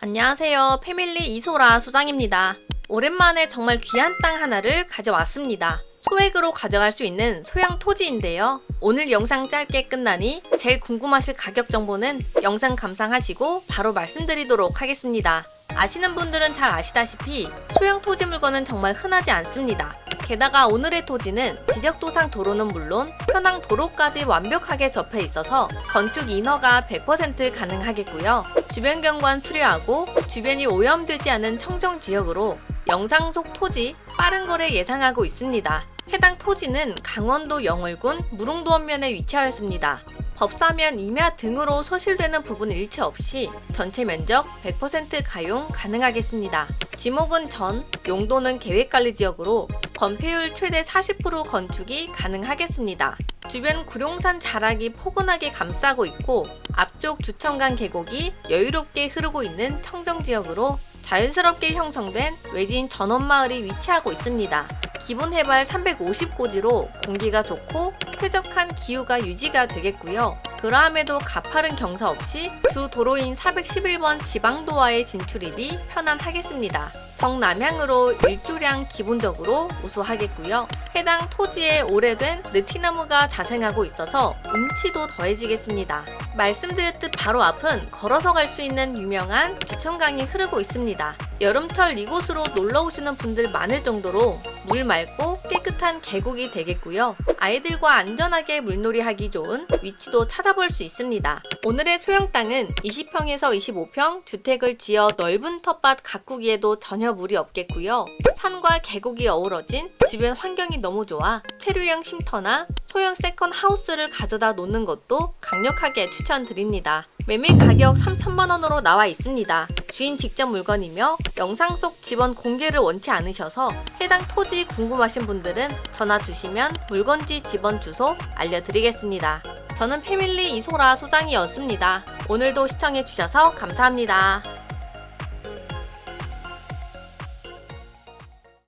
안녕하세요. 패밀리 이소라 소장입니다. 오랜만에 정말 귀한 땅 하나를 가져왔습니다. 소액으로 가져갈 수 있는 소형 토지인데요. 오늘 영상 짧게 끝나니 제일 궁금하실 가격 정보는 영상 감상하시고 바로 말씀드리도록 하겠습니다. 아시는 분들은 잘 아시다시피 소형 토지 물건은 정말 흔하지 않습니다. 게다가 오늘의 토지는 지적도상 도로는 물론 현황 도로까지 완벽하게 접해 있어서 건축 인허가 100% 가능하겠고요. 주변 경관 수려하고 주변이 오염되지 않은 청정 지역으로 영상 속 토지 빠른 거래 예상하고 있습니다. 해당 토지는 강원도 영월군 무릉도원면에 위치하였습니다. 법사면 임야 등으로 소실되는 부분 일체 없이 전체 면적 100% 가용 가능하겠습니다. 지목은 전, 용도는 계획관리 지역으로 건폐율 최대 40% 건축이 가능하겠습니다. 주변 구룡산 자락이 포근하게 감싸고 있고 앞쪽 주천강 계곡이 여유롭게 흐르고 있는 청정 지역으로 자연스럽게 형성된 외진 전원마을이 위치하고 있습니다. 기본 해발 350고지로 공기가 좋고 쾌적한 기후가 유지가 되겠고요. 그러함에도 가파른 경사 없이 주 도로인 411번 지방도와의 진출입이 편안하겠습니다. 정남향으로 일조량 기본적으로 우수하겠고요. 해당 토지에 오래된 느티나무가 자생하고 있어서 운치도 더해지겠습니다. 말씀드렸듯 바로 앞은 걸어서 갈 수 있는 유명한 주천강이 흐르고 있습니다. 여름철 이곳으로 놀러 오시는 분들 많을 정도로 물 맑고 깨끗한 계곡이 되겠고요. 아이들과 안전하게 물놀이 하기 좋은 위치도 찾아볼 수 있습니다. 오늘의 소형 땅은 20평에서 25평 주택을 지어 넓은 텃밭 가꾸기에도 전혀 무리 없겠고요. 산과 계곡이 어우러진 주변 환경이 너무 좋아 체류형 쉼터나 소형 세컨 하우스를 가져다 놓는 것도 강력하게 추천드립니다. 매매 가격 3천만 원으로 나와 있습니다. 주인 직접 물건이며 영상 속 집원 공개를 원치 않으셔서 해당 토지 궁금하신 분들은 전화 주시면 물건지 집원 주소 알려드리겠습니다. 저는 패밀리 이소라 소장이었습니다. 오늘도 시청해 주셔서 감사합니다.